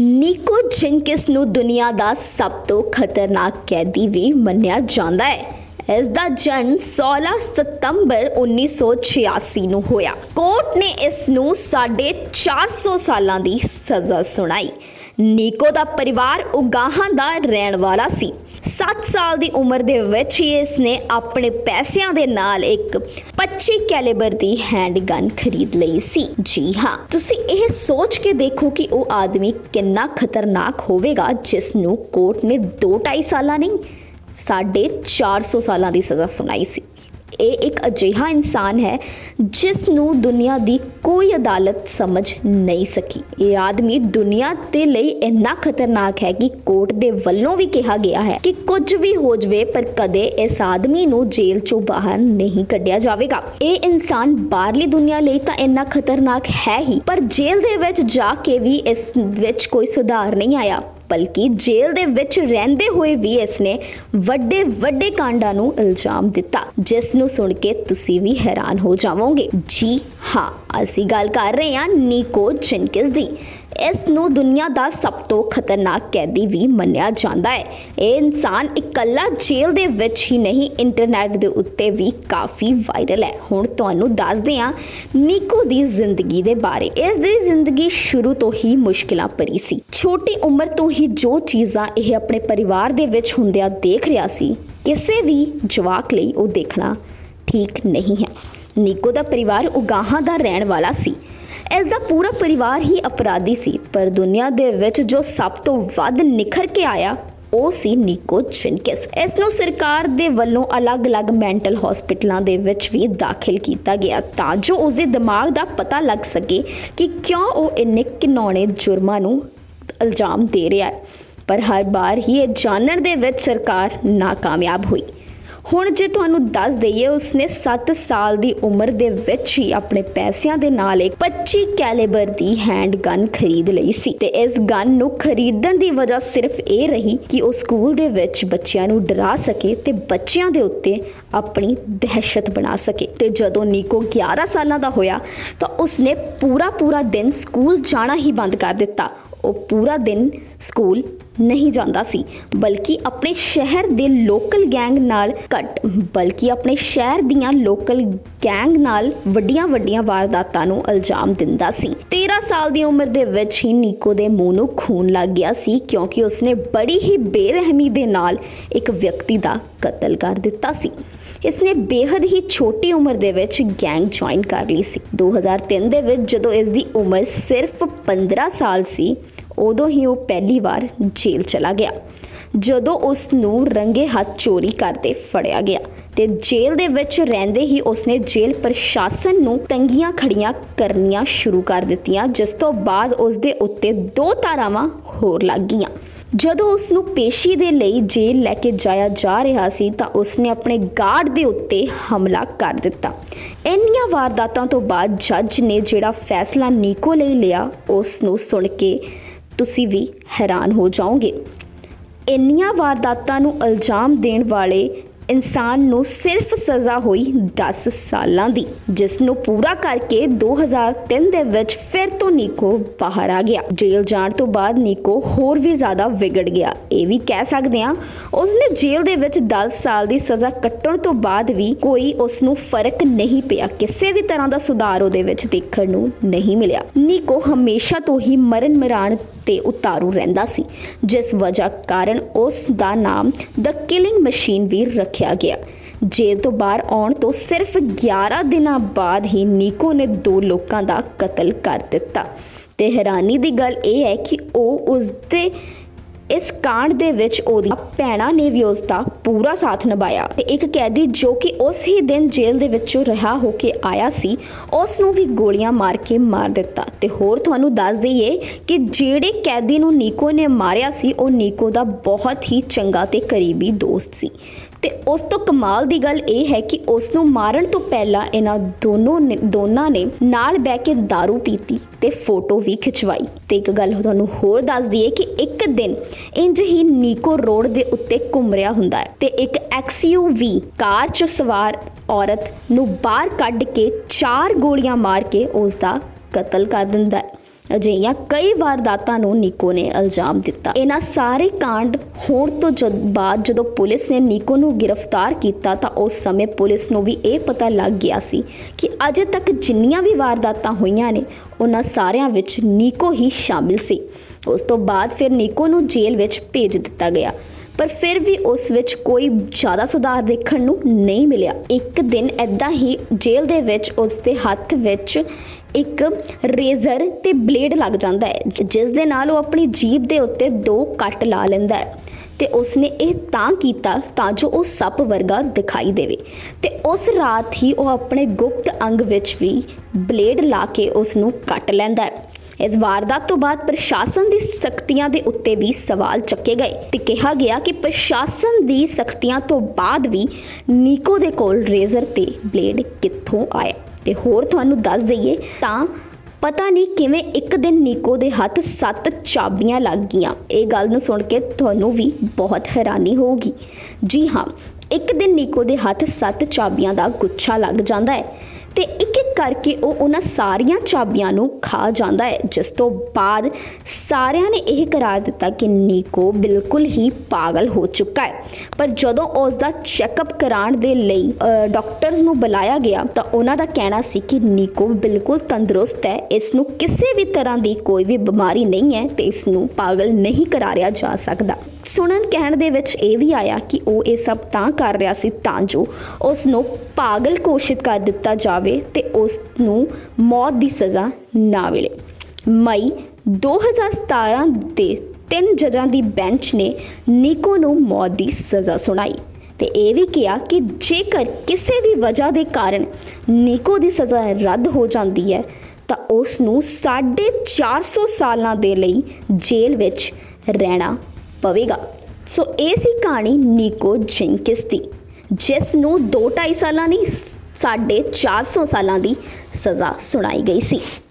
ਨੀਕੋ ਜਿੰਕਿਸ ਨੂੰ ਦੁਨੀਆ ਦਾ ਸਭ ਤੋਂ ਖਤਰਨਾਕ ਕੈਦੀ ਵੀ ਮੰਨਿਆ ਜਾਂਦਾ ਹੈ। ਇਸ ਦਾ ਜਨਮ 16 ਸਤੰਬਰ 1986 ਨੂੰ ਹੋਇਆ। ਕੋਰਟ ਨੇ ਇਸ ਨੂੰ ਸਾਢੇ 400 ਸਾਲਾਂ ਦੀ ਸਜ਼ਾ ਸੁਣਾਈ। ਨਿਕੋ ਦਾ ਪਰਿਵਾਰ ਉਗਾਹਾਂ ਦਾ ਰਹਿਣ ਵਾਲਾ ਸੀ। 7 ਸਾਲ ਦੀ ਉਮਰ ਦੇ ਵਿੱਚ ਹੀ ਇਸ ਨੇ ਆਪਣੇ ਪੈਸਿਆਂ ਦੇ ਨਾਲ ਇੱਕ 25 ਕੈਲੀਬਰ ਦੀ ਹੈਂਡਗਨ ਖਰੀਦ ਲਈ ਸੀ। ਜੀ ਹਾਂ, ਤੁਸੀਂ ਇਹ ਸੋਚ ਕੇ ਦੇਖੋ ਕਿ ਉਹ ਆਦਮੀ ਕਿੰਨਾ ਖਤਰਨਾਕ ਹੋਵੇਗਾ ਜਿਸ ਨੂੰ ਕੋਰਟ ਨੇ 2.5 ਸਾਲਾਂ ਨਹੀਂ, ਸਾਢੇ 400 ਸਾਲਾਂ ਦੀ ਸਜ਼ਾ ਸੁਣਾਈ ਸੀ। ਇਹ ਇੱਕ ਅਜਿਹਾ ਇਨਸਾਨ ਹੈ ਜਿਸ ਨੂੰ ਦੁਨੀਆ ਦੀ ਕੋਈ ਅਦਾਲਤ ਸਮਝ ਨਹੀਂ ਸਕੀ। ਇਹ ਆਦਮੀ ਦੁਨੀਆ ਦੇ ਲਈ ਇੰਨਾ ਖਤਰਨਾਕ ਹੈ ਕਿ ਕੋਰਟ ਦੇ ਵੱਲੋਂ ਵੀ ਕਿਹਾ ਗਿਆ ਹੈ ਕਿ ਕੁਝ ਵੀ ਹੋ ਜਵੇ, ਪਰ ਕਦੇ ਇਸ ਆਦਮੀ ਨੂੰ ਜੇਲ੍ਹ ਚੋਂ ਬਾਹਰ ਨਹੀਂ ਕੱਢਿਆ ਜਾਵੇਗਾ। ਇਹ ਇਨਸਾਨ ਬਾਹਰਲੀ ਦੁਨੀਆ ਲਈ ਤਾਂ ਇੰਨਾ ਖਤਰਨਾਕ ਹੈ ਹੀ, ਪਰ ਜੇਲ੍ਹ ਦੇ ਵਿੱਚ ਜਾ ਕੇ ਵੀ ਇਸ ਵਿੱਚ ਕੋਈ ਸੁਧਾਰ ਨਹੀਂ ਆਇਆ। ਬਲਕਿ ਜੇਲ੍ਹ ਦੇ ਵਿੱਚ ਰਹਿੰਦੇ ਹੋਏ ਵੀ ਇਸ ਨੇ ਵੱਡੇ ਵੱਡੇ ਕਾਂਡਾਂ ਨੂੰ ਇਲਜ਼ਾਮ ਦਿੱਤਾ, ਜਿਸ ਨੂੰ ਸੁਣ ਕੇ ਤੁਸੀਂ ਵੀ ਹੈਰਾਨ ਹੋ ਜਾਵੋਗੇ। ਜੀ ਹਾਂ, ਅਸੀਂ ਗੱਲ ਕਰ ਰਹੇ ਹਾਂ ਨੀਕੋ ਜਿੰਕਿਸ ਦੀ। ਇਸ ਨੂੰ ਦੁਨੀਆ ਦਾ ਸਭ ਤੋਂ ਖਤਰਨਾਕ ਕੈਦੀ ਵੀ ਮੰਨਿਆ ਜਾਂਦਾ ਹੈ। ਇਹ ਇਨਸਾਨ ਇਕੱਲਾ ਜੇਲ੍ਹ ਦੇ ਵਿੱਚ ਹੀ ਨਹੀਂ ਇੰਟਰਨੈਟ ਦੇ ਉੱਤੇ ਵੀ ਕਾਫੀ ਵਾਇਰਲ ਹੈ। ਹੁਣ ਤੁਹਾਨੂੰ ਦੱਸਦੇ ਹਾਂ ਨੀਕੋ ਦੀ ਜ਼ਿੰਦਗੀ ਦੇ ਬਾਰੇ। ਇਸ ਦੀ ਜ਼ਿੰਦਗੀ ਸ਼ੁਰੂ ਤੋਂ ਹੀ ਮੁਸ਼ਕਿਲਾਂ ਭਰੀ ਸੀ। ਛੋਟੀ ਉਮਰ ਤੋਂ ਹੀ ਜੋ ਚੀਜ਼ਾਂ ਇਹ ਆਪਣੇ ਪਰਿਵਾਰ ਦੇ ਵਿੱਚ ਹੁੰਦਿਆਂ ਦੇਖ ਰਿਹਾ ਸੀ, ਕਿਸੇ ਵੀ ਜਵਾਕ ਲਈ ਉਹ ਦੇਖਣਾ ਠੀਕ ਨਹੀਂ ਹੈ। ਨੀਕੋ ਦਾ ਪਰਿਵਾਰ ਉਗਾਹਾਂ ਦਾ ਰਹਿਣ ਵਾਲਾ ਸੀ। ਇਸ ਦਾ ਪੂਰਾ ਪਰਿਵਾਰ ਹੀ ਅਪਰਾਧੀ ਸੀ, ਪਰ ਦੁਨੀਆ ਦੇ ਵਿੱਚ ਜੋ ਸਭ ਤੋਂ ਵੱਧ ਨਿਖਰ ਕੇ ਆਇਆ, ਉਹ ਸੀ ਨੀਕੋ ਚਿੰਕਿਸ ਇਸ ਨੂੰ ਸਰਕਾਰ ਦੇ ਵੱਲੋਂ ਅਲੱਗ-ਅਲੱਗ ਮੈਂਟਲ ਹਸਪੀਟਲਾਂ ਦੇ ਵਿੱਚ ਵੀ ਦਾਖਲ ਕੀਤਾ ਗਿਆ ਤਾਂ ਜੋ ਉਸ ਦੇ ਦਿਮਾਗ ਦਾ ਪਤਾ ਲੱਗ ਸਕੇ ਕਿ ਕਿਉਂ ਉਹ ਇੰਨੇ ਘਿਨੌਣੇ ਜੁਰਮਾਂ ਨੂੰ ਇਲਜ਼ਾਮ ਦੇ ਰਿਹਾ ਹੈ। ਪਰ ਹਰ ਵਾਰ ਹੀ ਇਹ ਜਾਣਨ ਦੇ ਵਿੱਚ ਸਰਕਾਰ ਨਾਕਾਮਯਾਬ ਹੋਈ। ਹੁਣ ਜੇ ਤੁਹਾਨੂੰ ਦੱਸ ਦਈਏ, ਉਸਨੇ 7 ਸਾਲ ਦੀ ਉਮਰ ਦੇ ਵਿੱਚ ਹੀ ਆਪਣੇ ਪੈਸਿਆਂ ਦੇ ਨਾਲ ਇੱਕ 25 ਕੈਲੀਬਰ ਦੀ ਹੈਂਡ ਗਨ ਖਰੀਦ ਲਈ ਸੀ। ਤੇ ਇਸ ਗਨ ਨੂੰ ਖਰੀਦਣ ਦੀ ਵਜ੍ਹਾ ਸਿਰਫ ਇਹ ਰਹੀ ਕਿ ਉਹ ਸਕੂਲ ਦੇ ਵਿੱਚ ਬੱਚਿਆਂ ਨੂੰ ਡਰਾ ਸਕੇ ਤੇ ਬੱਚਿਆਂ ਦੇ ਉੱਤੇ ਆਪਣੀ ਦਹਿਸ਼ਤ ਬਣਾ ਸਕੇ। ਤੇ ਜਦੋਂ ਨਿਕੋ 11 ਸਾਲਾਂ ਦਾ ਹੋਇਆ, ਤਾਂ ਉਸਨੇ ਪੂਰਾ ਪੂਰਾ ਦਿਨ ਸਕੂਲ ਜਾਣਾ ਹੀ ਬੰਦ ਕਰ ਦਿੱਤਾ। ਉਹ ਪੂਰਾ ਦਿਨ ਸਕੂਲ ਨਹੀਂ ਜਾਂਦਾ ਸੀ, ਬਲਕਿ ਆਪਣੇ ਸ਼ਹਿਰ ਦੇ ਲੋਕਲ ਗੈਂਗ ਨਾਲ ਘੱਟ, ਬਲਕਿ ਆਪਣੇ ਸ਼ਹਿਰ ਦੀਆਂ ਲੋਕਲ ਗੈਂਗ ਨਾਲ ਵੱਡੀਆਂ-ਵੱਡੀਆਂ ਵਾਰਦਾਤਾਂ ਨੂੰ ਇਲਜ਼ਾਮ ਦਿੰਦਾ ਸੀ। 13 ਸਾਲ ਦੀ ਉਮਰ ਦੇ ਵਿੱਚ ਹੀ ਨਿਕੋ ਦੇ ਮੂੰਹ ਨੂੰ ਖੂਨ ਲੱਗ ਗਿਆ ਸੀ, ਕਿਉਂਕਿ ਉਸਨੇ ਬੜੀ ਹੀ ਬੇਰਹਿਮੀ ਦੇ ਨਾਲ ਇੱਕ ਵਿਅਕਤੀ ਦਾ ਕਤਲ ਕਰ ਦਿੱਤਾ ਸੀ। ਇਸਨੇ ਬੇहद ਹੀ ਛੋਟੀ ਉਮਰ ਦੇ ਵਿੱਚ ਗੈਂਗ ਜੁਆਇਨ ਕਰ ਲਈ ਸੀ। 2003 ਦੇ ਵਿੱਚ ਜਦੋਂ ਇਸ ਦੀ ਉਮਰ ਸਿਰਫ 15 ਸਾਲ ਸੀ ਉਦੋਂ ਹੀ ਉਹ ਪਹਿਲੀ ਵਾਰ ਜੇਲ੍ਹ ਚਲਾ ਗਿਆ, ਜਦੋਂ ਉਸ ਨੂੰ ਰੰਗੇ ਹੱਥ ਚੋਰੀ ਕਰਦੇ ਫੜਿਆ ਗਿਆ ਤੇ ਜੇਲ੍ਹ ਦੇ ਵਿੱਚ ਰਹਿੰਦੇ ਹੀ ਉਸਨੇ ਜੇਲ੍ਹ ਪ੍ਰਸ਼ਾਸਨ ਨੂੰ ਤੰਗੀਆਂ ਖੜੀਆਂ ਕਰਨੀਆਂ ਸ਼ੁਰੂ ਕਰ ਦਿੱਤੀਆਂ, ਜਿਸ ਤੋਂ ਬਾਅਦ ਉਸ ਦੇ ਉੱਤੇ ਦੋ ਧਾਰਾਵਾਂ ਹੋਰ ਲੱਗ ਗਈਆਂ। ਜਦੋਂ ਉਸ ਨੂੰ ਪੇਸ਼ੀ ਦੇ ਲਈ ਜੇਲ੍ਹ ਲੈ ਕੇ ਜਾਇਆ ਜਾ ਰਿਹਾ ਸੀ ਤਾਂ ਉਸਨੇ ਆਪਣੇ ਗਾਰਡ ਦੇ ਉੱਤੇ ਹਮਲਾ ਕਰ ਦਿੱਤਾ। ਇੰਨੀਆਂ ਵਾਰਦਾਤਾਂ ਤੋਂ ਬਾਅਦ ਜੱਜ ਨੇ ਜਿਹੜਾ ਫੈਸਲਾ ਨੀਕੋ ਲਈ ਲਿਆ ਉਸ ਨੂੰ ਸੁਣ ਕੇ ਤੁਸੀਂ ਵੀ ਹੈਰਾਨ ਹੋ ਜਾਓਗੇ। ਇੰਨੀਆਂ ਵਾਰਦਾਤਾਂ ਨੂੰ ਇਲਜ਼ਾਮ ਦੇਣ ਵਾਲੇ ਇਨਸਾਨ ਨੂੰ ਸਿਰਫ ਸਜ਼ਾ ਹੋਈ 10 ਸਾਲਾਂ ਦੀ, ਜਿਸ ਨੂੰ ਪੂਰਾ ਕਰਕੇ 2003 ਦੇ ਵਿੱਚ ਫਿਰ ਤੋਂ ਨੀਕੋ ਬਾਹਰ ਆ ਗਿਆ। ਜੇਲ੍ਹ ਜਾਣ ਤੋਂ ਬਾਅਦ ਨੀਕੋ ਹੋਰ ਵੀ ਜ਼ਿਆਦਾ ਵਿਗੜ ਗਿਆ। ਇਹ ਵੀ ਕਹਿ ਸਕਦੇ ਹਾਂ, ਉਸਨੇ ਜੇਲ੍ਹ ਦੇ ਵਿੱਚ 10 ਸਾਲ ਦੀ ਸਜ਼ਾ ਕੱਟਣ ਤੋਂ ਬਾਅਦ ਵੀ ਕੋਈ ਉਸ ਨੂੰ ਫ਼ਰਕ ਨਹੀਂ ਪਿਆ। ਕਿਸੇ ਵੀ ਤਰ੍ਹਾਂ ਦਾ ਸੁਧਾਰ ਉਹਦੇ ਵਿੱਚ ਦੇਖਣ ਨੂੰ ਨਹੀਂ ਮਿਲਿਆ। ਨੀਕੋ ਹਮੇਸ਼ਾ ਤੋਂ ਹੀ ਮਰਨ ਮਰਾਨ ਤੇ ਉਤਾਰੂ ਰਹਿੰਦਾ ਸੀ, ਜਿਸ ਵਜ੍ਹਾ ਕਾਰਨ ਉਸ ਦਾ ਨਾਮ ਦ ਕਿਲਿੰਗ ਮਸ਼ੀਨ ਵੀ ਰੱਖ ਰੱਖਿਆ ਗਿਆ। ਜੇਲ੍ਹ ਤੋਂ ਬਾਹਰ ਆਉਣ ਤੋਂ ਸਿਰਫ 11 ਦਿਨਾਂ ਬਾਅਦ ਹੀ ਨੀਕੋ ਨੇ ਦੋ ਲੋਕਾਂ ਦਾ ਕਤਲ ਕਰ ਦਿੱਤਾ। ਤੇ ਹੈਰਾਨੀ ਦੀ ਗੱਲ ਇਹ ਹੈ ਕਿ ਉਹ ਉਸ ਦੇ, ਇਸ ਕਾਂਡ ਦੇ ਵਿੱਚ ਉਹਦੀ ਭੈਣਾਂ ਨੇ ਵੀ ਉਸ ਦਾ ਪੂਰਾ ਸਾਥ ਨਿਭਾਇਆ। ਤੇ ਇੱਕ ਕੈਦੀ ਜੋ ਕਿ ਉਸ ਹੀ ਦਿਨ ਜੇਲ੍ਹ ਦੇ ਵਿੱਚੋਂ ਰਿਹਾ ਹੋ ਕੇ ਆਇਆ ਸੀ, ਉਸ ਨੂੰ ਵੀ ਗੋਲੀਆਂ ਮਾਰ ਕੇ ਮਾਰ ਦਿੱਤਾ। ਤੇ ਹੋਰ ਤੁਹਾਨੂੰ ਦੱਸ ਦਈਏ ਕਿ ਜਿਹੜੇ ਕੈਦੀ ਨੂੰ ਨੀਕੋ ਨੇ ਮਾਰਿਆ ਸੀ, ਉਹ ਨੀਕੋ ਦਾ ਬਹੁਤ ਹੀ ਚੰਗਾ ਤੇ ਕਰੀਬੀ ਦੋਸਤ ਸੀ। ਤੇ ਉਸ ਤੋਂ ਕਮਾਲ ਦੀ ਗੱਲ ਇਹ ਹੈ ਕਿ ਉਸ ਨੂੰ ਮਾਰਨ ਤੋਂ ਪਹਿਲਾਂ ਇਹਨਾਂ ਦੋਨੋਂ ਨੇ ਦੋਨਾਂ ਨੇ ਨਾਲ ਬਹਿ ਕੇ दारू ਪੀਤੀ ਤੇ ਫੋਟੋ ਵੀ ਖਿਚਵਾਈ। ਤੇ ਇੱਕ ਗੱਲ ਤੁਹਾਨੂੰ ਹੋਰ ਦੱਸ ਦਈਏ ਕਿ ਇੱਕ ਦਿਨ ਇੰਜ ਹੀ ਨੀਕੋ ਰੋਡ ਦੇ ਉੱਤੇ ਘੁੰਮ ਰਿਹਾ ਹੁੰਦਾ ਹੈ ਤੇ ਇੱਕ XUV ਕਾਰ 'ਚ ਸਵਾਰ ਔਰਤ ਨੂੰ ਬਾਹਰ ਕੱਢ ਕੇ ਚਾਰ ਗੋਲੀਆਂ ਮਾਰ ਕੇ ਉਸ ਦਾ ਕਤਲ ਕਰ ਦਿੰਦਾ ਹੈ। ਅਜਿਹੀਆਂ ਕਈ ਵਾਰਦਾਤਾਂ ਨੂੰ ਨਿਕੋ ਨੇ ਇਲਜ਼ਾਮ ਦਿੱਤਾ। ਇਹਨਾਂ ਸਾਰੇ ਕਾਂਡ ਹੋਣ ਤੋਂ ਜਦ ਬਾਅਦ ਜਦੋਂ ਪੁਲਿਸ ਨੇ ਨੀਕੋ ਨੂੰ ਗ੍ਰਿਫਤਾਰ ਕੀਤਾ ਤਾਂ ਉਸ ਸਮੇਂ ਪੁਲਿਸ ਨੂੰ ਵੀ ਇਹ ਪਤਾ ਲੱਗ ਗਿਆ ਸੀ ਕਿ ਅਜੇ ਤੱਕ ਜਿੰਨੀਆਂ ਵੀ ਵਾਰਦਾਤਾਂ ਹੋਈਆਂ ਨੇ, ਉਹਨਾਂ ਸਾਰਿਆਂ ਵਿੱਚ ਨੀਕੋ ਹੀ ਸ਼ਾਮਿਲ ਸੀ। ਉਸ ਤੋਂ ਬਾਅਦ ਫਿਰ ਨਿਕੋ ਨੂੰ ਜੇਲ੍ਹ ਵਿੱਚ ਭੇਜ ਦਿੱਤਾ ਗਿਆ। ਪਰ ਫਿਰ ਵੀ ਉਸ ਵਿੱਚ ਕੋਈ ਜ਼ਿਆਦਾ ਸੁਧਾਰ ਦੇਖਣ ਨੂੰ ਨਹੀਂ ਮਿਲਿਆ। ਇੱਕ ਦਿਨ ਐਦਾਂ ਹੀ ਜੇਲ੍ਹ ਦੇ ਵਿੱਚ ਉਸ ਦੇ ਹੱਥ ਵਿੱਚ ਇੱਕ ਰੇਜ਼ਰ ਤੇ ਬਲੇਡ ਲੱਗ ਜਾਂਦਾ ਹੈ ਜਿਸ ਦੇ ਨਾਲ ਉਹ ਆਪਣੀ ਜੀਭ ਦੇ ਉੱਤੇ ਦੋ ਕੱਟ ਲਾ ਲੈਂਦਾ ਹੈ। ਤੇ ਉਸਨੇ ਇਹ ਤਾਂ ਕੀਤਾ ਤਾਂ ਜੋ ਉਹ ਸੱਪ ਵਰਗਾ ਦਿਖਾਈ ਦੇਵੇ। ਤੇ ਉਸ ਰਾਤ ਹੀ ਉਹ ਆਪਣੇ ਗੁਪਤ ਅੰਗ ਵਿੱਚ ਵੀ ਬਲੇਡ ਲਾ ਕੇ ਉਸ ਨੂੰ ਕੱਟ ਲੈਂਦਾ ਹੈ। ਇਸ ਵਾਰਦਾਤ ਤੋਂ ਬਾਅਦ ਪ੍ਰਸ਼ਾਸਨ ਦੀ ਸਖਤੀਆਂ ਦੇ ਉੱਤੇ ਵੀ ਸਵਾਲ ਚੱਕੇ ਗਏ ਤੇ ਕਿਹਾ ਗਿਆ ਕਿ ਪ੍ਰਸ਼ਾਸਨ ਦੀ ਸਖਤੀਆਂ ਤੋਂ ਬਾਅਦ ਵੀ ਨੀਕੋ ਦੇ ਕੋਲ ਰੇਜ਼ਰ ਤੇ ਬਲੇਡ ਕਿੱਥੋਂ ਆਇਆ। ਤੇ ਹੋਰ ਤੁਹਾਨੂੰ ਦੱਸ ਦਈਏ, ਤਾਂ ਪਤਾ ਨਹੀਂ ਕਿਵੇਂ ਇੱਕ ਦਿਨ ਨਿਕੋ ਦੇ ਹੱਥ ਸੱਤ ਚਾਬੀਆਂ ਲੱਗ ਗਈਆਂ। ਇਹ ਗੱਲ ਨੂੰ ਸੁਣ ਕੇ ਤੁਹਾਨੂੰ ਵੀ ਬਹੁਤ ਹੈਰਾਨੀ ਹੋਊਗੀ। ਜੀ ਹਾਂ, ਇੱਕ ਦਿਨ ਨਿਕੋ ਦੇ ਹੱਥ ਸੱਤ ਚਾਬੀਆਂ ਦਾ ਗੁੱਛਾ ਲੱਗ ਜਾਂਦਾ ਹੈ ਤੇ ਇੱਕ ਕਰਕੇ ਉਹ ਉਹਨਾਂ ਸਾਰੀਆਂ ਚਾਬੀਆਂ ਨੂੰ ਖਾ ਜਾਂਦਾ ਹੈ। ਜਿਸ ਤੋਂ ਬਾਅਦ ਸਾਰਿਆਂ ਨੇ ਇਹ ਕਰਾਰ ਦਿੱਤਾ ਕਿ ਨੀਕੋ ਬਿਲਕੁਲ ਹੀ ਪਾਗਲ ਹੋ ਚੁੱਕਾ ਹੈ। ਪਰ ਜਦੋਂ ਉਸ ਦਾ ਚੈੱਕਅਪ ਕਰਾਉਣ ਦੇ ਲਈ ਡਾਕਟਰਸ ਨੂੰ ਬੁਲਾਇਆ ਗਿਆ, ਤਾਂ ਉਹਨਾਂ ਦਾ ਕਹਿਣਾ ਸੀ ਕਿ ਨੀਕੋ ਬਿਲਕੁਲ ਤੰਦਰੁਸਤ ਹੈ। ਇਸ ਨੂੰ ਕਿਸੇ ਵੀ ਤਰ੍ਹਾਂ ਦੀ ਕੋਈ ਵੀ ਬਿਮਾਰੀ ਨਹੀਂ ਹੈ ਤੇ ਇਸ ਨੂੰ ਪਾਗਲ ਨਹੀਂ ਕਰਾਰਿਆ ਜਾ ਸਕਦਾ। ਸੁਣਨ ਕਹਿਣ ਦੇ ਵਿੱਚ ਇਹ ਵੀ ਆਇਆ ਕਿ ਉਹ ਇਹ ਸਭ ਤਾਂ ਕਰ ਰਿਹਾ ਸੀ ਤਾਂ ਜੋ ਉਸ ਨੂੰ ਪਾਗਲ ਘੋਸ਼ਿਤ ਕਰ ਦਿੱਤਾ ਜਾਵੇ ਤੇ ਉਸ ਨੂੰ ਮੌਤ ਦੀ ਸਜ਼ਾ ਨਾ ਮਿਲੇ। ਮਈ 2017 ਦੇ ਤਿੰਨ ਜੱਜਾਂ ਦੀ ਬੈਂਚ ਨੇ ਨਿਕੋ ਨੂੰ ਮੌਤ ਦੀ ਸਜ਼ਾ ਸੁਣਾਈ ਤੇ ਇਹ ਵੀ ਕਿਹਾ ਕਿ ਜੇਕਰ ਕਿਸੇ ਵੀ ਵਜ੍ਹਾ ਦੇ ਕਾਰਨ ਨਿਕੋ ਦੀ ਸਜ਼ਾ ਰੱਦ ਹੋ ਜਾਂਦੀ ਹੈ, ਤਾਂ ਉਸ ਨੂੰ 450 ਸਾਲਾਂ ਦੇ ਲਈ ਜੇਲ੍ਹ ਵਿੱਚ ਰਹਿਣਾ ਪਵੇਗਾ। ਸੋ ਇਹ ਸੀ ਕਹਾਣੀ ਨਿਕੋ ਜਿੰਕਿਸ ਦੀ, ਜਿਸ ਨੂੰ 2.5 ਸਾਲਾਂ ਨਹੀਂ 450 ਸਾਲਾਂ ਦੀ ਸਜ਼ਾ ਸੁਣਾਈ ਗਈ ਸੀ।